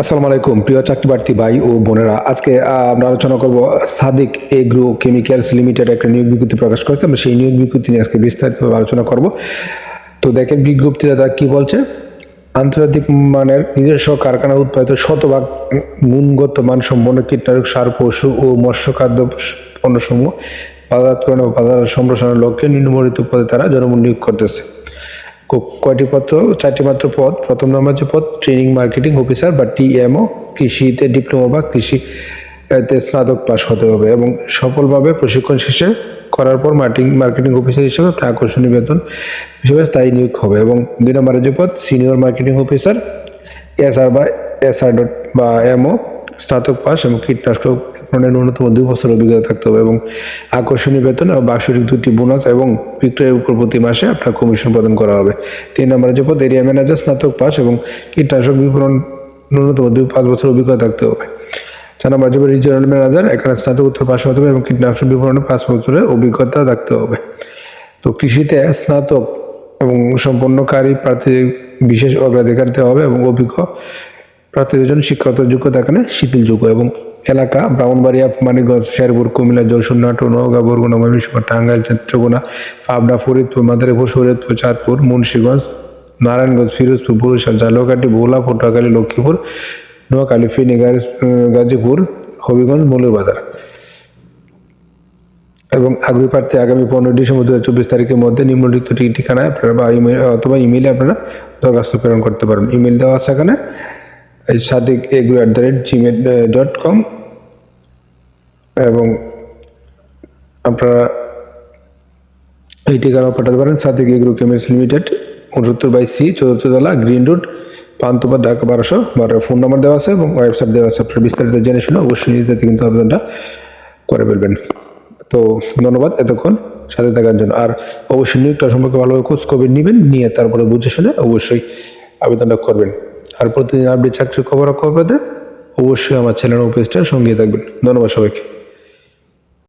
আসসালামু আলাইকুম, প্রিয় চাকরি প্রার্থী ভাই ও বোনেরা। আজকে আমরা আলোচনা করব সাদিক এগ্রো কেমিক্যালস লিমিটেড একটা নিয়োগ বিজ্ঞপ্তি প্রকাশ করেছে। আমরা সেই নিয়োগ বিজ্ঞপ্তি নিয়ে আজকে বিস্তারিতভাবে আলোচনা করব। তো দেখেন বিজ্ঞপ্তিতে তারা কি বলছে? আন্তর্জাতিক মানের নিজস্ব কারখানা উৎপাদিত শতভাগ গুণগত মানসম্পন্ন কীটনাশক সার, পশু ও মৎস্য খাদ্য পণ্যসমূহ বাজারকরণ ও বাজার সম্প্রসারণের লক্ষ্যে নিম্নবর্ণিত পদে তারা জনমূল নিয়োগ করতেছে। কয়টি পত্র? চারটি মাত্র পদ। প্রথম নম্বর হচ্ছে পদ, ট্রেনিং, মার্কেটিং অফিসার বা টিএমও কৃষিতে ডিপ্লোমা বা কৃষি, এতে স্নাতক পাস হতে হবে এবং সফলভাবে প্রশিক্ষণ শেষে করার পর মার্কেটিং মার্কেটিং অফিসার হিসেবে আকর্ষণীয় বেতন হিসেবে স্থায়ী নিয়োগ হবে এবং দুই নম্বরের যে পদ, সিনিয়র মার্কেটিং অফিসার এসআর বা এসআর ডট বা এমও স্নাতক পাস এবং কীটনাশক বিপণনের ন্যূনতম দুই বছর অভিজ্ঞতা থাকতে হবে এবং আকর্ষণীয় বেতন এবং বার্ষিক দুটি বোনাস এবং বিক্রয়ের উপর প্রতি মাসে আপনার কমিশন প্রদান করা হবে। তিন নম্বরে যে পদ এরিয়া ম্যানেজার স্নাতক পাস এবং কীটনাশক বিপণন ন্যূনতম দুই পাঁচ বছর অভিজ্ঞতা থাকতে হবে। চার নম্বর যে রিজিয়নাল ম্যানেজার এখানে স্নাতক উত্তর পাস হতে হবে এবং কীটনাশক বিপণনে পাঁচ বছরের অভিজ্ঞতা থাকতে হবে। তো কৃষিতে স্নাতক এবং সম্পন্নকারী প্রার্থী বিশেষ অগ্রাধিকার দেওয়া হবে এবং অভিজ্ঞ প্রার্থীদের জন্য শিক্ষাগত যোগ্যতা এখানে শিথিল শিথিলযোগ্য এবং এলাকা, ব্রাহ্মণবাড়িয়া, মানিকগঞ্জ, শেরপুর, কুমিল্লা যশোর নাটোর, নওগাঁ, বরগুনা ময়মনসিংহ টাঙ্গাইল, চট্টগ্রাম, পাবনা, ফরিদপুর, মাদারীপুর, শরীয়তপুর, চাঁদপুর, মুন্সীগঞ্জ, নারায়ণগঞ্জ, ফিরোজপুর, বরিশাল ঝালকাঠি ভোলা পটুয়াখালী লক্ষ্মীপুর, নোয়াখালী ফেনী গাজীপুর, হবিগঞ্জ, মৌলভীবাজার। এবং আগ্রহী প্রার্থী আগামী পনেরো ডিসেম্বর দু হাজার চব্বিশ তারিখের মধ্যে নিম্নলিখিত ঠিকানায় আপনারা বা ইমেল অথবা ইমেলে আপনারা দরখাস্ত প্রেরণ করতে পারেন ইমেল দেওয়া আছে এখানে। Sadiq agro at the rate Gmail dot com এবং আপনারা এই ঠিকানাও পাঠাতে পারেন, সাদিক এগ্রো কেমিক্যালস লিমিটেড, উনসত্তর বাই সি, চতুর্থ তলা, গ্রিন রোড, পান্তুপা, ঢাকা বারোশো। বারো ফোন নাম্বার দেওয়া আছে এবং ওয়েবসাইট দেওয়া আছে। আপনার বিস্তারিত জেনে শুনে অবশ্যই নিজেদের কিন্তু আবেদনটা করে ফেলবেন। তো ধন্যবাদ এতক্ষণ সাথে থাকার জন্য। আর অবশ্যই নিয়োগটা সম্পর্কে ভালোভাবে খোঁজ খবর নেবেন, নিয়ে তারপরে বুঝে শুনে অবশ্যই আবেদনটা করবেন। আর প্রতিদিন আপডেট চাকরির খবর খবর পেতে অবশ্যই আমার চ্যানেল ও পেজটার সঙ্গে থাকবেন। ধন্যবাদ সবাইকে।